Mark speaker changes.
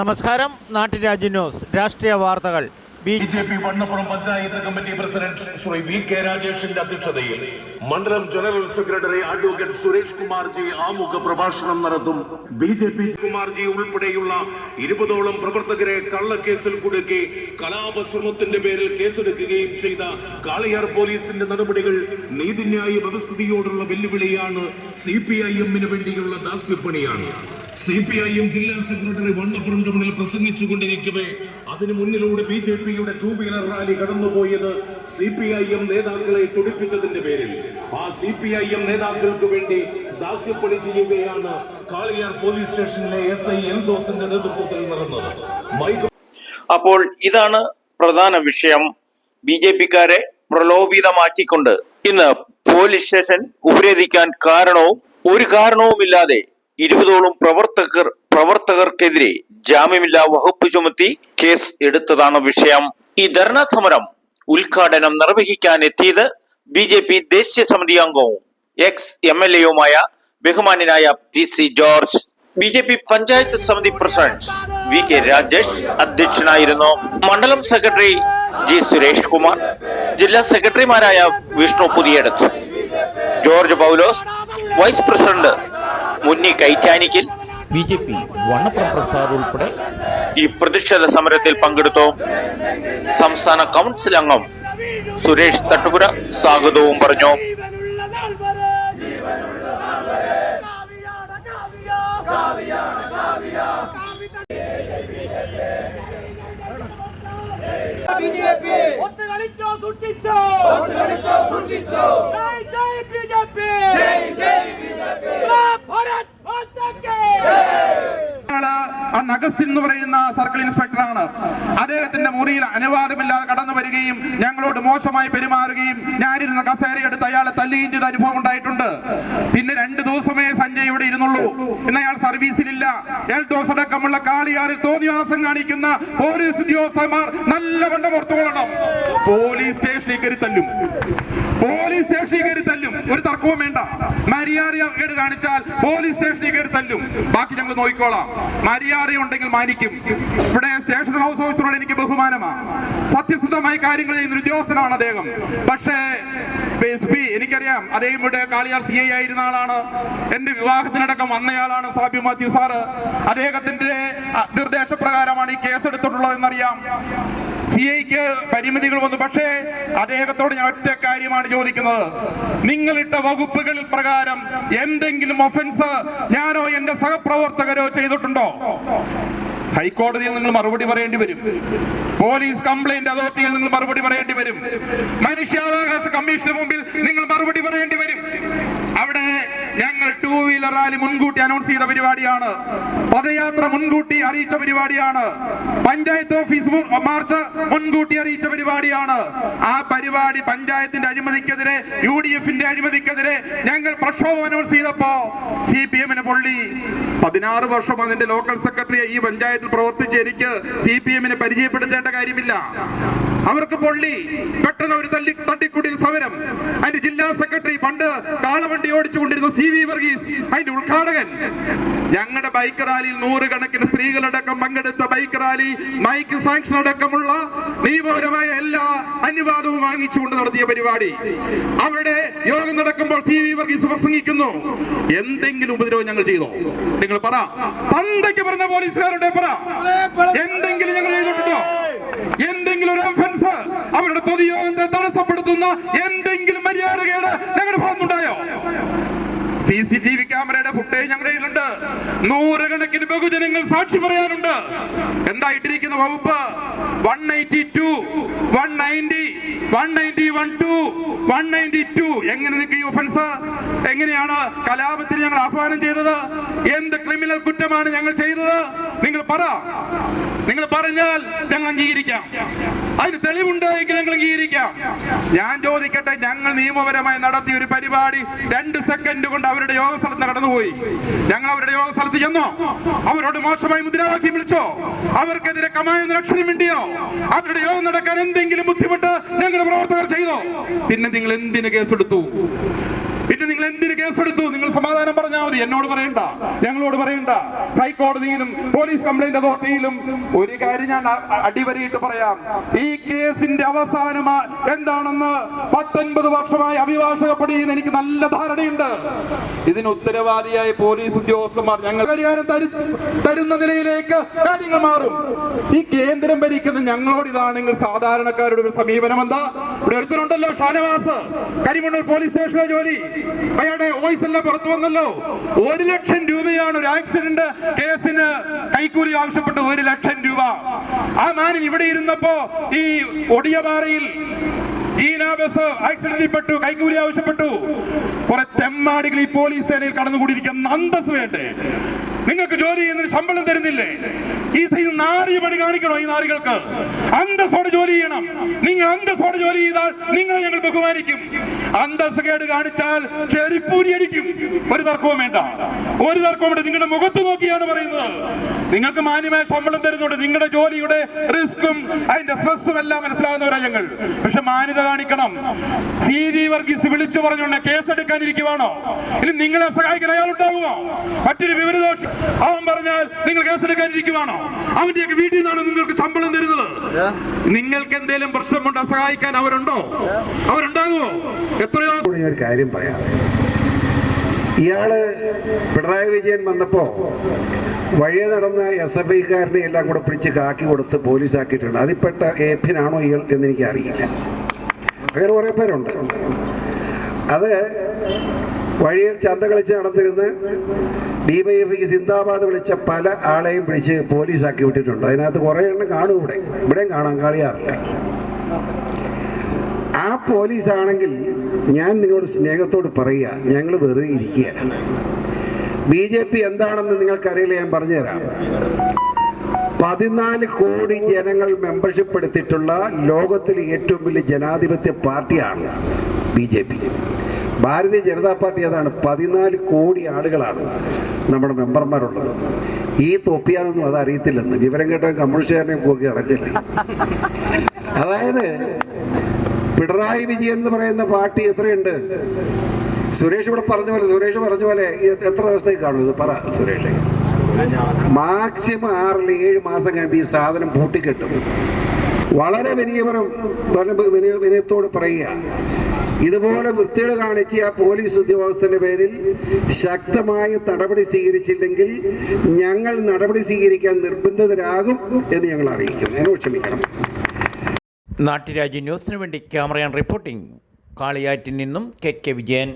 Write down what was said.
Speaker 1: നമസ്കാരം. നാട്ടുരാജ്യ ന്യൂസ് രാഷ്ട്രീയ വാർത്തകൾ. B
Speaker 2: J P Vannappuram panchayat committee president Shri V K രാജേഷിന്റെ അധ്യക്ഷതയിൽ മണ്ഡലം general secretary advocate Suresh Kumarji ആമുഖ പ്രഭാഷണം നടത്തും. ബി ജെ പി കുമാർജി ഉൾപ്പെടെയുള്ള ഇരുപതോളം പ്രവർത്തകരെ കള്ളക്കേസിൽ കുടുക്കി കലാപശ്രമത്തിന്റെ പേരിൽ കേസെടുക്കുകയും ചെയ്ത കാളിയാർ പോലീസിന്റെ നടപടികൾ നീതിന്യായ വ്യവസ്ഥിതിയോടുള്ള വെല്ലുവിളിയാണ് സി പി ഐ എമ്മിന് വേണ്ടിയുള്ള ദാസ്യപ്പണിയാണ്. സി പി ഐ എം ജില്ലാ സെക്രട്ടറി വണ്ണപ്പുറം മുന്നിൽ പ്രസംഗിച്ചു കൊണ്ടിരിക്കവേ അതിനു മുന്നിലൂടെ ബി ജെ പിയുടെ ടൂ വീലർ റാലി കടന്നുപോയത് സി പി ഐ എം നേതാക്കളെ ചൊടിപ്പിച്ചതിന്റെ പേരിൽ. ആ സി പി ഐ എം നേതാക്കൾക്ക് വേണ്ടി ദാസ്യപ്പണി ചെയ്യുകയാണ് കാളിയാർ പോലീസ് സ്റ്റേഷനിലെ എസ് ഐ എൽദോസിന്റെ നേതൃത്വത്തിൽ നടന്നത്.
Speaker 3: അപ്പോൾ ഇതാണ് പ്രധാന വിഷയം. ബി ജെ പിക്കാരെ പ്രലോഭിതമാക്കിക്കൊണ്ട് ഇന്ന് പോലീസ് സ്റ്റേഷൻ ഉപരേധിക്കാൻ കാരണവും ഒരു കാരണവുമില്ലാതെ ഇരുപതോളം പ്രവർത്തകർ പ്രവർത്തകർക്കെതിരെ ജാമ്യമില്ലാ വകുപ്പ് ചുമത്തി കേസ് എടുത്തതാണ് വിഷയം. ഈ ധർണാ സമരം ഉദ്ഘാടനം നിർവഹിക്കാൻ എത്തിയത് ബി ജെ പി ദേശീയ സമിതി അംഗവും എക്സ് എം എൽ എയുമായ ബഹുമാനായ P C George. B J P panchayat സമിതി പ്രസിഡന്റ് വി കെ രാജേഷ് അധ്യക്ഷനായിരുന്നു. മണ്ഡലം സെക്രട്ടറി ജി സുരേഷ് കുമാർ ജില്ലാ സെക്രട്ടറിമാരായ Vishnu Puthiyadathu George Paulose vice president മുന്നി കൈറ്റാനിക്കിൽ
Speaker 1: B J P Vannappuram Prasad ഉൾപ്പെടെ
Speaker 3: ഈ പ്രതിഷേധ സമരത്തിൽ പങ്കെടുത്തു. സംസ്ഥാന കൗൺസിൽ അംഗം സുരേഷ് തട്ടുപുര സ്വാഗതവും പറഞ്ഞു.
Speaker 4: B J P. ഒത്തുകളിച്ചോ സൂക്ഷിച്ചോ. ഒത്തുകളിച്ചോ സൂക്ഷിച്ചോ. বিজেপি। জয়
Speaker 5: বিজেপি। ആ നഗസ് എന്ന് പറയുന്ന സർക്കിൾ ഇൻസ്പെക്ടറാണ് അദ്ദേഹത്തിന്റെ മുറിയിൽ അനുവാദമില്ലാതെ കടന്നു വരികയും ഞങ്ങളോട് മോശമായി പെരുമാറുകയും ഞാനിരുന്ന കസേരയെടുത്ത് അയാളെ തല്ലുകയും ചെയ്ത അനുഭവം ഉണ്ടായിട്ടുണ്ട്. പിന്നെ രണ്ട് ദിവസമേ സഞ്ജയ് ഇവിടെ ഇരുന്നുള്ളൂ. ഇന്ന് അയാൾ സർവീസിലില്ല. ഏഴ് ദിവസമടക്കമുള്ള കാളിയാറിൽ തോന്നിവാസം കാണിക്കുന്ന പോലീസ് ഉദ്യോഗസ്ഥന്മാർ നല്ല കണ്ട പുറത്തുകൊള്ളണം പോലീസ് സ്റ്റേഷനിൽ കയറി തല്ലും. പോലീസ് സ്റ്റേഷനിൽ കയറി തല്ലും. ഒരു തർക്കവും വേണ്ട. മര്യാദ കേട് കാണിച്ചാൽ പോലീസ് സ്റ്റേഷനിൽ കയറി തല്ലും. ബാക്കി ഞങ്ങൾ നോക്കിക്കോളാം. മര്യാദ ഉണ്ടെങ്കിൽ മാനിക്കും. ഇവിടെ സ്റ്റേഷൻ ഹൗസ് ഓഫീസറോട് എനിക്ക് ബഹുമാനമാണ് സത്യസന്ധമായി കാര്യങ്ങൾ ചെയ്യുന്ന ഉദ്യോഗസ്ഥനാണ് അദ്ദേഹം. പക്ഷേ എസ് പി എനിക്കറിയാം അദ്ദേഹം ഇവിടെ കാളിയാർ സി ഐ ആയിരുന്ന ആളാണ്. എന്റെ വിവാഹത്തിനടക്കം വന്നയാളാണ് സാബി മാത്യു സാറ്. അദ്ദേഹത്തിന്റെ നിർദ്ദേശപ്രകാരമാണ് ഈ കേസ് എടുത്തിട്ടുള്ളതെന്നറിയാം സി ഐക്ക് പരിമിതികൾ വന്നു. പക്ഷേ അദ്ദേഹത്തോട് ഞാൻ ഒറ്റ കാര്യമാണ് ചോദിക്കുന്നത്. നിങ്ങളിട്ട വകുപ്പുകളിൽ പ്രകാരം എന്തെങ്കിലും ഒഫൻസ് ഞാനോ എന്റെ സഹപ്രവർത്തകരോ ചെയ്തിട്ടുണ്ടോ? ഹൈക്കോടതിയിൽ നിങ്ങൾ മറുപടി പറയേണ്ടി വരും. പോലീസ് കംപ്ലൈന്റ് അതോറിറ്റിയിൽ നിങ്ങൾ മറുപടി പറയേണ്ടി വരും. മനുഷ്യാവകാശ കമ്മീഷന് മുമ്പിൽ നിങ്ങൾ മറുപടി പറയേണ്ടി വരും. അവിടെ ഞങ്ങൾ ടൂ വീലർ റാലി മുൻകൂട്ടി അനൗൺസ് ചെയ്ത പരിപാടിയാണ്. പദയാത്ര മുൻകൂട്ടി അറിയിച്ച പരിപാടിയാണ്. പഞ്ചായത്ത് ഓഫീസ് മാർച്ച് മുൻകൂട്ടി അറിയിച്ച പരിപാടിയാണ്. ആ പരിപാടി പഞ്ചായത്തിന്റെ അഴിമതിക്കെതിരെ യു ഡി എഫിന്റെ അഴിമതിക്കെതിരെ ഞങ്ങൾ പ്രക്ഷോഭം അനൗൺസ് ചെയ്തപ്പോ സി പി എമ്മിന് പൊള്ളി. പതിനാറ് വർഷം അതിന്റെ ലോക്കൽ സെക്രട്ടറിയെ ഈ പഞ്ചായത്തിൽ പ്രവർത്തിച്ച് എനിക്ക് സി പി എമ്മിനെ പരിചയപ്പെടുത്തേണ്ട കാര്യമില്ല. അവർക്ക് പൊള്ളി. പെട്ടെന്ന് അവർ തല്ലി തട്ടിക്കൂട്ടിയ സമരം. അതിന്റെ ജില്ലാ സെക്രട്ടറി പണ്ട് കാളവണ്ടി ഓടിച്ചുകൊണ്ടിരുന്ന സി വി വർഗീസ് അതിന്റെ ഉദ്ഘാടകൻ. ഞങ്ങളുടെ ബൈക്ക് റാലിയിൽ നൂറുകണക്കിന് സ്ത്രീകളടക്കം പങ്കെടുത്ത ബൈക്ക് റാലി മൈക്ക് സാങ്ഷൻ അടക്കമുള്ള നിയമപരമായ എല്ലാ അനുവാദവും വാങ്ങിച്ചുകൊണ്ട് നടത്തിയ പരിപാടി. അവിടെ യോഗം നടക്കുമ്പോൾ സി വി വർഗീസ് പ്രസംഗിക്കുന്നു. എന്തെങ്കിലും ഉപദ്രവം ഞങ്ങൾ ചെയ്തോ? നിങ്ങൾ പറ. തന്തയ്ക്ക് പറഞ്ഞ പോലീസുകാരുടെ പറ. എന്തെങ്കിലും ഞങ്ങൾ ചെയ്തിട്ടുണ്ടോ? എന്തെങ്കിലും ഒരു അവരുടെ പൊതുയോഗത്തെ തടസ്സപ്പെടുത്തുന്ന എന്തെങ്കിലും മര്യാദകേട് ഞങ്ങളുടെ ഭാഗത്തുണ്ടായോ? സി സി ടി വി ക്യാമറയുടെ ഫുട്ടേജ് ഞങ്ങളുടെ കയ്യിലുണ്ട്. നൂറുകണക്കിന് ബഹുജനങ്ങൾ സാക്ഷി പറയാനുണ്ട്. എന്തായിട്ടിരിക്കുന്ന വകുപ്പ്? One ninety two one ninety one ninety one two one ninety two എങ്ങനെ നിങ്ങൾക്ക് ഈ ഒഫൻസ് എങ്ങനെയാണ് കലാപത്തിന് ഞങ്ങൾ ആഹ്വാനം ചെയ്തത്? എന്ത് ക്രിമിനൽ കുറ്റമാണ് ഞങ്ങൾ ചെയ്തത്? നിങ്ങൾ പറ. നിങ്ങൾ പറഞ്ഞാൽ ഞങ്ങൾ അംഗീകരിക്കാം. അതിന് തെളിവുണ്ട് എങ്കിൽ ഞങ്ങൾ അംഗീകരിക്കാം. ഞാൻ ചോദിക്കട്ടെ ഞങ്ങൾ നിയമപരമായി നടത്തിയ ഒരു പരിപാടി രണ്ട് സെക്കൻഡ് കൊണ്ട് അവരുടെ യോഗ സ്ഥലത്ത് കടന്നുപോയി ഞങ്ങൾ അവരുടെ യോഗ സ്ഥലത്ത് ചെന്നോ? അവരോട് മോശമായി മുദ്രാവാക്യം വിളിച്ചോ? അവർക്കെതിരെ കമായെന്ന അക്ഷരം വേണ്ടിയോ അവരുടെ യോഗം നടക്കാൻ എന്തെങ്കിലും ബുദ്ധിമുട്ട് ഞങ്ങളുടെ പ്രവർത്തകർ ചെയ്തോ? പിന്നെ നിങ്ങൾ എന്തിന് കേസെടുത്തു? പിന്നെ നിങ്ങൾ എന്തിന് കേസെടുത്തു? നിങ്ങൾ സമാധാനം പറഞ്ഞാൽ മതി. എന്നോട് പറയണ്ട. ഞങ്ങളോട് പറയണ്ട. ഹൈക്കോടതിയിലും പോലീസ് കംപ്ലൈന്റ് അതോറിറ്റിയിലും ഒരു കാര്യം ഞാൻ അടിവരയിട്ട് പറയാം. ഈ കേസിന്റെ അവസാനം എന്താണെന്ന് പത്തൊൻപത് വർഷമായി അഭിഭാഷക പണിയുന്ന എനിക്ക് നല്ല ധാരണയുണ്ട്. ഇതിന് ഉത്തരവാദിയായ പോലീസ് ഉദ്യോഗസ്ഥന്മാർ ഞങ്ങൾ പരിഹാരം തരുന്ന നിലയിലേക്ക് കാര്യങ്ങൾ മാറും. ഈ കേന്ദ്രം ഭരിക്കുന്ന ഞങ്ങളോട് ഇതാണെങ്കിൽ സാധാരണക്കാരുടെ ഒരു സമീപനം എന്താ ഇവിടെ ഒരുത്തരുണ്ടല്ലോ ഷാനവാസ്. കരിമണ്ണൂർ പോലീസ് സ്റ്റേഷനിലെ ജോലി. അയാളുടെ വോയിസ് എല്ലാം പുറത്തു വന്നല്ലോ. ഒരു ലക്ഷം രൂപയാണ് ഒരു ആക്സിഡന്റ് കേസിന് കൈക്കൂലി ആവശ്യപ്പെട്ട് ഒരു ലക്ഷം രൂപ. ആ മാനൻ ഇവിടെ ഇരുന്നപ്പോ ഈ ഒടിയപാറയിൽ ജീനാ ബസ് ആക്സിഡന്റിൽപ്പെട്ടു കൈക്കൂലി ആവശ്യപ്പെട്ടു. കുറെ തെമ്മാടികൾ ഈ പോലീസ് സേനയിൽ കടന്നുകൂടിയിരിക്കുന്ന അന്തസ് വേണ്ടേ? നിങ്ങൾക്ക് ജോലി ചെയ്യുന്നതിന് ശമ്പളം തരുന്നില്ലേ? ഈ നാറിയ പണി കാണിക്കണോ ഈ നാറികൾക്ക്? അന്തസ്സോടെ ജോലി ചെയ്യണം. നിങ്ങൾ അന്തസ്സോടെ ജോലി ചെയ്താൽ നിങ്ങളെ ഞങ്ങൾ ബഹുമാനിക്കും. അന്തസ് കേട് കാണിച്ചാൽ ചെരിപ്പൂരി അടിക്കും. ഒരു തർക്കവും വേണ്ട. ഒരു തർക്കവും വേണ്ട. നിങ്ങളുടെ മുഖത്ത് നോക്കിയാണ് പറയുന്നത്. നിങ്ങൾക്ക് മാന്യമായ ശമ്പളം തരുന്നുണ്ട് നിങ്ങളുടെ ജോലിയുടെ റിസ്ക്കും അതിന്റെ സ്ട്രെസ്സും എല്ലാം മനസ്സിലാകുന്നവരാ ഞങ്ങൾ. പക്ഷെ മാന്യത കാണിക്കണം. സി വി വർഗീസ് വിളിച്ചു പറഞ്ഞുകൊണ്ട് കേസെടുക്കാനിരിക്കുവാണോ? ഇനി നിങ്ങളെ സഹായിക്കാൻ അയാൾ ഉണ്ടാകുമോ? മറ്റൊരു വിവരദോഷം അവൻ പറഞ്ഞാൽ നിങ്ങൾ കേസെടുക്കാനിരിക്കുവാണോ അവന്റെയൊക്കെ വീട്ടിൽ നിന്നാണ് നിങ്ങൾക്ക് ശമ്പളം തരുന്നത്. നിങ്ങൾക്ക് എന്തെങ്കിലും പ്രശ്നമുണ്ട് സഹായിക്കാൻ അവരുണ്ടോ? അവരുണ്ടാകുമോ? എത്രയോ
Speaker 6: ഒരു കാര്യം പറയാം. ഇയാൾ പിണറായി വിജയൻ വന്നപ്പോ വഴിയെ നടന്ന എസ് എഫ് ഐക്കാരനെ എല്ലാം കൂടെ പിടിച്ച് കാക്കി കൊടുത്ത് പോലീസാക്കിയിട്ടുണ്ട്. അതിൽപ്പെട്ട ഏപ്പിനാണോ ഇയാൾ എന്ന് എനിക്ക് അറിയില്ല അങ്ങനെ കുറേ പേരുണ്ട്. അത് വഴിയിൽ ചന്ത കളിച്ച് നടന്നിരുന്ന് ഡിവൈഎഫ്ഐക്ക് സിന്ദാബാദ് വിളിച്ച പല ആളെയും പിടിച്ച് പോലീസാക്കി വിട്ടിട്ടുണ്ട്. അതിനകത്ത് കുറേ എണ്ണം കാണും ഇവിടെ. ഇവിടെയും കാണാൻ കളിയാറില്ല. ആ പോലീസാണെങ്കിൽ ഞാൻ നിങ്ങളോട് സ്നേഹത്തോട് പറയുക ഞങ്ങൾ വെറുതെ ഇരിക്കുകയാണ്. ബി ജെ പി എന്താണെന്ന് നിങ്ങൾക്കറിയില്ല ഞാൻ പറഞ്ഞുതരാം. പതിനാല് കോടി ജനങ്ങൾ മെമ്പർഷിപ്പ് എടുത്തിട്ടുള്ള ലോകത്തിലെ ഏറ്റവും വലിയ ജനാധിപത്യ പാർട്ടിയാണ് B J P. Bharatiya Janata party അതാണ് പതിനാല് കോടി ആളുകളാണ് നമ്മുടെ മെമ്പർമാരുള്ളത്. ഈ തൊപ്പിയാനൊന്നും അത് അറിയത്തില്ലെന്ന് വിവരം കേട്ടാൽ കമ്മ്യൂണിസ്റ്റുകാരനെ പോക്കി നടക്കില്ല? അതായത് പിണറായി വിജയൻ എന്ന് പറയുന്ന പാർട്ടി എത്രയുണ്ട്? സുരേഷ് ഇവിടെ പറഞ്ഞ പോലെ സുരേഷ് പറഞ്ഞ പോലെ എത്ര ദിവസത്തേക്ക് കാണും ഇത്? പറ സുരേഷ്. മാക്സിമം ആറിൽ ഏഴ് മാസം കഴിഞ്ഞ് ഈ സാധനം പൂട്ടിക്കെട്ടും. വളരെ വിനയ വിനയത്തോട് പറയുക ഇതുപോലെ വൃത്തികൾ കാണിച്ച് ആ പോലീസ് ഉദ്യോഗസ്ഥന്റെ പേരിൽ ശക്തമായ നടപടി സ്വീകരിച്ചില്ലെങ്കിൽ ഞങ്ങൾ നടപടി സ്വീകരിക്കാൻ നിർബന്ധിതരാകും എന്ന് ഞങ്ങൾ അറിയിക്കുന്നു. എന്നോട് ക്ഷമിക്കണം.
Speaker 1: നാട്ടുരാജ്യ ന്യൂസിന് വേണ്ടി ക്യാമറയാൻ റിപ്പോർട്ടിംഗ്. കാളിയാറ്റിൽ നിന്നും കെ കെ വിജയൻ.